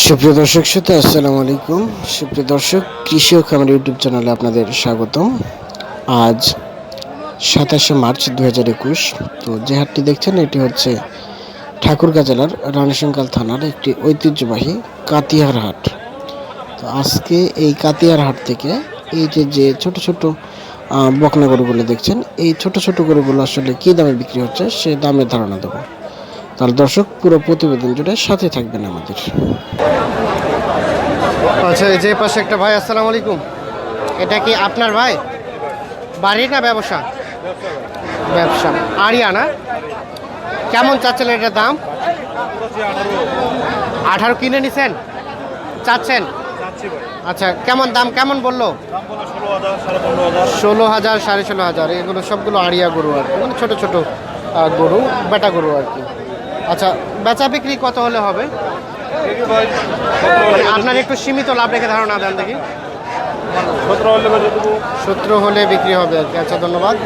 সুপ্রিয় দর্শক শ্রোতা, আসসালামু আলাইকুম। সুপ্রিয় দর্শক, কৃষি ও খামার ইউটিউব চ্যানেলে আপনাদের স্বাগতম। আজ সাতাশে মার্চ দু হাজার একুশ। তো যে হাটটি দেখছেন, এটি হচ্ছে ঠাকুরগা জেলার রানীশঙ্কাল থানার একটি ঐতিহ্যবাহী কাতিয়ার হাট। তো আজকে এই কাতিয়ার হাট থেকে এই যে যে ছোট ছোট বকনা গরুগুলো দেখছেন, এই ছোট ছোট গরুগুলো আসলে কী দামে বিক্রি হচ্ছে, সে দামের ধারণা দেবো। তাহলে দর্শক পুরো প্রতিবেদন জুড়ে সাথে থাকবেন আমাদের। আচ্ছা যে পাশে একটা ভাই, আসসালামু আলাইকুম। এটা কি আপনার ভাই? বাড়ি না ব্যবসা? ব্যবসা। আরিয়া না? কেমন চাচ্ছেন এটার দাম? আঠারো কিনে নিছেন? চাচ্ছেন? আচ্ছা কেমন দাম, কেমন বলল? ষোলো হাজার, সাড়ে ষোলো হাজার। এগুলো সবগুলো আড়িয়া গরু আর কি। মানে ছোটো ছোটো গরু, বেটা গরু আর কি। আচ্ছা বেচা বিক্রি কত হলে হবে? আপনার একটু সীমিত লাভ রেখে ধারণা দেন দেখি। সতেরো হলে বিক্রি হবে আর কি। আচ্ছা ধন্যবাদ।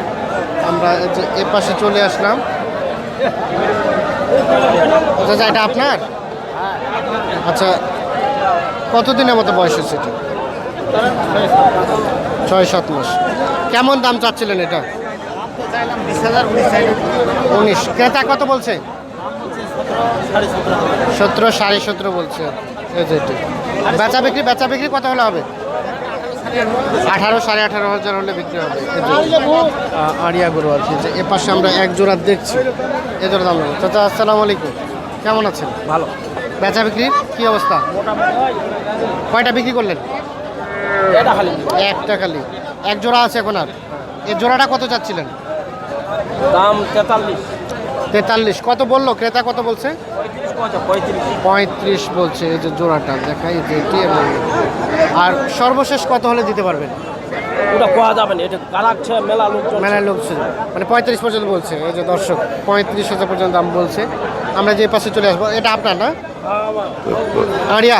আমরা যে এ পাশে চলে আসলাম। আচ্ছা আচ্ছা, এটা আপনার? আচ্ছা কতদিনের মতো বয়স হচ্ছে এটা? ছয় সাত মাস। কেমন দাম চাচ্ছিলেন এটা? উনিশ। ক্রেতা কত বলছে? সতেরো সাড়ে সতেরো বলছে। এটি। বেচা বিক্রি বেচা বিক্রি কত হলে হবে? আঠারো সাড়ে আঠারো হাজার হলে বিক্রি হবে। এই যে, আহ, আড়িয়া গরু আর কি যে এ পাশে আমরা এক জোড়া দেখছি। এ জোড়া দাম চাচা আসসালামু আলাইকুম। কেমন আছেন? ভালো। বেচা বিক্রি কি অবস্থা? কয়টা বিক্রি করলেন? একটা খালি। এক জোড়া আছে এখন আর। এই জোড়াটা কত চাচ্ছিলেন? দাম তেতাল্লিশ। তেতাল্লিশ। কত বলল? ক্রেতা কত বলছে? পঁয়ত্রিশ বলছে। এই যে জোড়াটা দেখাই যে এটি এবং আর সর্বশেষ কত হলে দিতে পারবেন? ওটা কোয়া যাবে না এটা কারাচ্ছে মেলা লোক ছিল। মানে পঁয়ত্রিশ পর্যন্ত বলছে। এই যে দর্শক পঁয়ত্রিশ হাজার পর্যন্ত দাম বলছে। আমরা যে পাশে চলে আসব এটা আপনার না? আরিয়া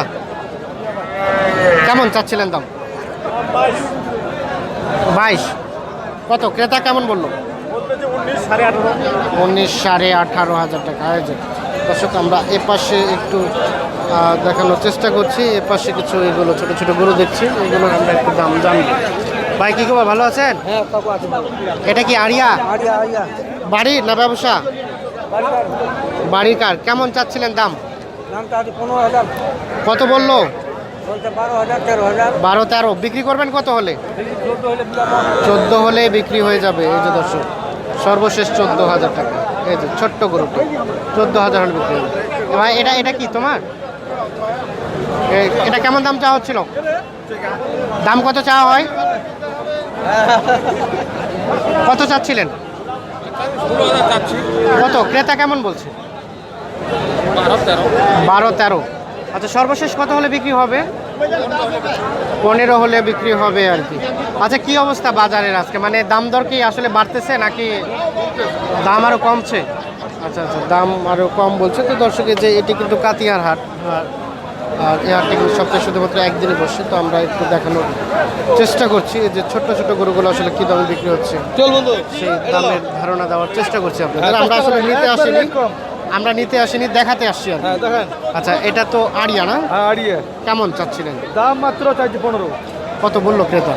কেমন চাচ্ছিলেন দাম? বাইশ। কত? ক্রেতা কেমন বলল? উনিশ সাড়ে আঠারো। হাজার টাকা আয়োজন দর্শক আমরা এ পাশে একটু দেখানোর চেষ্টা করছি। এ পাশে কিছু এগুলো ছোট ছোট গরু দেখছি এগুলোর আমরা একটু দাম জানব ভাই কি খবর? ভালো আছেন? হ্যাঁ এটা কি আরিয়া? Area area. না ব্যবসা? বাড়ির কার? কেমন চাচ্ছিলেন দাম? কত বলল? বারো তেরো বিক্রি করবেন কত হলে? চোদ্দ হলে চোদ্দ হলে বিক্রি হয়ে যাবে এই যে দর্শক। সর্বশেষ চোদ্দ হাজার টাকা। এই যে ছোট্ট গরুটা চোদ্দ হাজার হলে বিক্রি ভাই এটা এটা কি তোমার? এটা কেমন দাম চাওয়া হচ্ছিল? দাম কত চাওয়া হয়? কত চাচ্ছিলেন? কত? ক্রেতা কেমন বলছে? বারো তেরো। আচ্ছা সর্বশেষ কত হলে বিক্রি হবে? পনেরো হলে বিক্রি হবে আর কি। আচ্ছা কি অবস্থা বাজারের আজকে? মানে দাম দর কি আসলে বাড়তেছে নাকি দাম আরও কমছে? আচ্ছা আচ্ছা দাম আরও কম বলছে। তো দর্শকের যে এটি কিন্তু কাতিয়ার হাট আর- আর এই হাটটি কিন্তু সপ্তাহে শুধুমাত্র একদিনে বসে। তো আমরা একটু দেখানোর চেষ্টা করছি যে ছোট্ট ছোট গরুগুলো আসলে কী দামে বিক্রি হচ্ছে। সেই দামের ধারণা দেওয়ার চেষ্টা করছি আপনাদের। আমরা আসলে নিতে আসিনি। আমরা নিতে আসিনি দেখাতে আসছি আর কি। হ্যাঁ দেখেন। আচ্ছা এটা তো আড়িয়া না? হ্যাঁ আড়িয়া। কেমন চাচ্ছিলেন? দাম মাত্র চাইছি পনেরো। কত বলল ক্রেতা?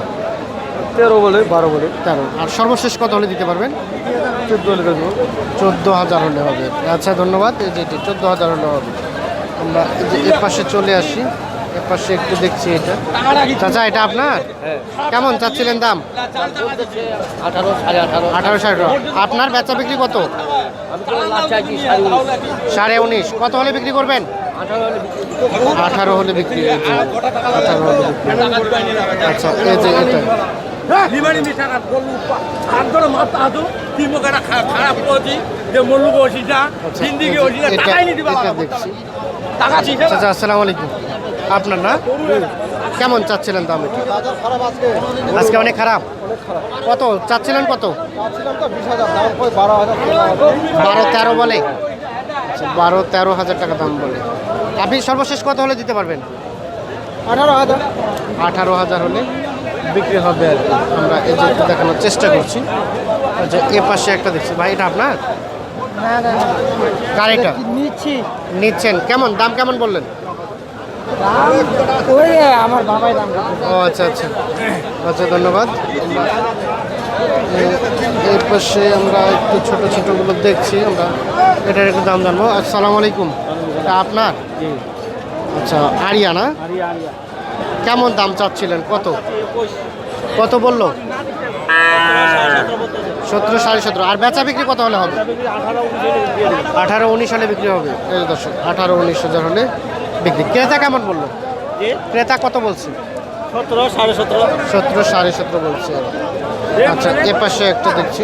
তেরো বলে বারো বলে। তেরো। আর সর্বশেষ কত হলে দিতে পারবেন? চোদ্দ হলে দেবো। চোদ্দ হাজার হলে হবে। আচ্ছা ধন্যবাদ। এই যে চোদ্দ হাজার হলে হবে। আমরা এই যে এর পাশে চলে আসি। পাশে একটু দেখছি এটা। চাচা এটা আপনার? কেমন চাচ্ছিলেন দাম? আঠারো সাড়ে আপনার বেচা বিক্রি কত? সাড়ে উনিশ। কত হলে বিক্রি করবেন? আঠারো হলে বিক্রি আঠারো হলে আচ্ছা যে এটা। খারাপ যে আচ্ছা, দিছে চাচা আসসালামু আলাইকুম। আপনার না? কেমন চাচ্ছিলেন দাম এটা আজকে অনেক খারাপ। কত? চাচ্ছিলেন কত? বারো তেরো বলে। আচ্ছা, বারো তেরো হাজার টাকা দাম বলে। আপনি সর্বশেষ কত হলে দিতে পারবেন? আঠারো হাজার। আঠারো হাজার হলে বিক্রি হবে আর কি। আমরা এই যে দেখানোর চেষ্টা করছি। আচ্ছা এ পাশে একটা দেখছি। ভাই এটা আপনার? গাড়িটা? নিচ্ছি। নিচ্ছেন। কেমন? দাম কেমন বললেন? ওই আমার বাবাই দাম ও আচ্ছা আচ্ছা। আচ্ছা ধন্যবাদ। পাশে আমরা একটু ছোট ছোটগুলো দেখছি আমরা এটার একটু দাম জানব। আসসালামু আলাইকুম। আপনার? আচ্ছা আরিয়া না? কেমন দাম চাচ্ছিলেন? কত? কত বলল? সতেরো সাড়ে সতেরো। আর বেচা বিক্রি কত হলে হবে? আঠারো উনিশ হলে বিক্রি হবে। এই দর্শক আঠারো উনিশ হাজার হলে বিক্রি। ক্রেতা কেমন বলল? ক্রেতা কত বলছে? সতেরো সাড়ে সতেরো। সতেরো সাড়ে সতেরো বলছে। আচ্ছা এ পাশে একটা দেখছি।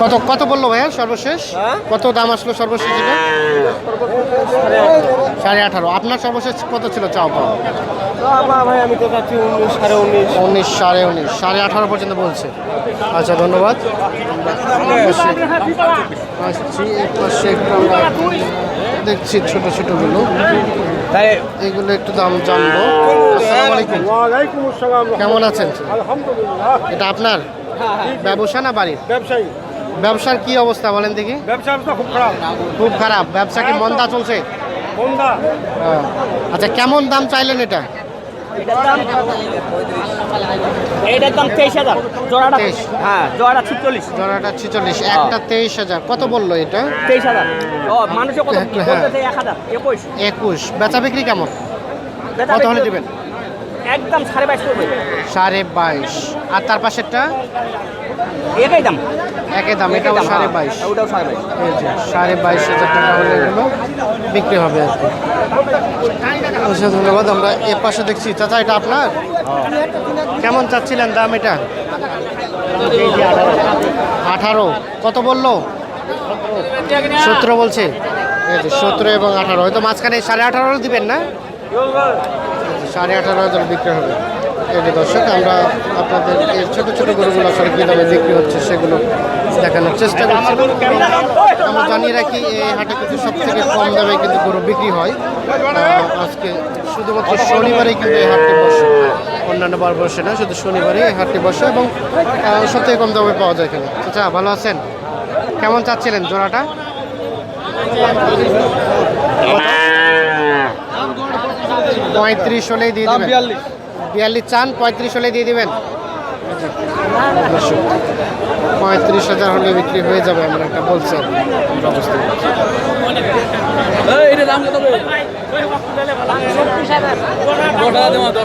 কত কত বলল ভাইয়া সর্বশেষ? কত দাম আসলো সর্বশেষ এটা? সাড়ে আঠারো। আপনার সর্বশেষ কত ছিল চাও পাওয়া? ভাই আমি তো চাচ্ছি উনিশ সাড়ে উনিশ। উনিশ সাড়ে উনিশ সাড়ে আঠারো পর্যন্ত বলছে। আচ্ছা ধন্যবাদ। আমরা পাশে আসছি এর পাশে একটু আমরা দেখছি ছোট ছোটগুলো। তাই এগুলো একটু দাম জানব। আসসালামু আলাইকুম। কেমন আছেন? আলহামদুলিল্লাহ। এটা আপনার? ব্যবসা না বাড়ির? ব্যবসায়ী। ব্যবসার কি অবস্থা বলেন দেখি। ব্যবসা খুব খারাপ। খুব খারাপ। ব্যবসা কি মন্দা চলছে? হ্যাঁ। আচ্ছা কেমন দাম চাইলেন এটা? এইটার দাম? তেইশ হাজার। জোড়াটা। হ্যাঁ জোড়াটা ছিচল্লিশ। জোড়াটা ছিচল্লিশ একটা তেইশ হাজার। কত বলল এটা? তেইশ হাজার। ও মানুষের কত? হ্যাঁ। এক হাজার। একুশ। একুশ। বেচা বিক্রি কেমন? কত হলে দিবেন? একদম সাড়ে বাইশ করবে সাড়ে বাইশ। আর তার পাশেরটা? একই দাম। একই দাম এটাও সাড়ে হ্যাঁ। বাইশ। ওটাও সাড়ে বাইশ। সাড়ে বাইশ হাজার টাকা হলে এগুলো বিক্রি হবে আর কি। ধন্যবাদ আমরা এ পাশে দেখছি। চাচা এটা আপনার? কেমন চাচ্ছিলেন দাম এটা? আঠারো। কত বলল? সতেরো বলছে। সতেরো এবং আঠারো। হয়তো মাঝখানে সাড়ে আঠারো দিবেন না? সাড়ে আঠারো হাজার বিক্রি হবে। এই দর্শক, আমরা আপনাদের এই ছোটো ছোটো গরুগুলো আসলে কী দামে বিক্রি হচ্ছে সেগুলো দেখানোর চেষ্টা করছি। আমরা জানিয়ে রাখি, এই হাটে কিন্তু সব থেকে কম দামে কিন্তু গরু বিক্রি হয়। আজকে শুধুমাত্র শনিবারেই কিন্তু এই হাটটি বসে। অন্যান্য বার বসে না, শুধু শনিবারে এই হাটটি বসে এবং সব থেকে কম দামে পাওয়া যায় এখানে আচ্ছা ভালো আছেন? কেমন চাচ্ছিলেন জোড়াটা? পঁয়ত্রিশ হলেই দিয়ে দেবেন। বিয়াল্লিশ। চান পঁয়ত্রিশ হলে দিয়ে দেবেন। পঁয়ত্রিশ হাজার হলে বিক্রি হয়ে যাবে এমন একটা বলছে। আমরা বুঝতে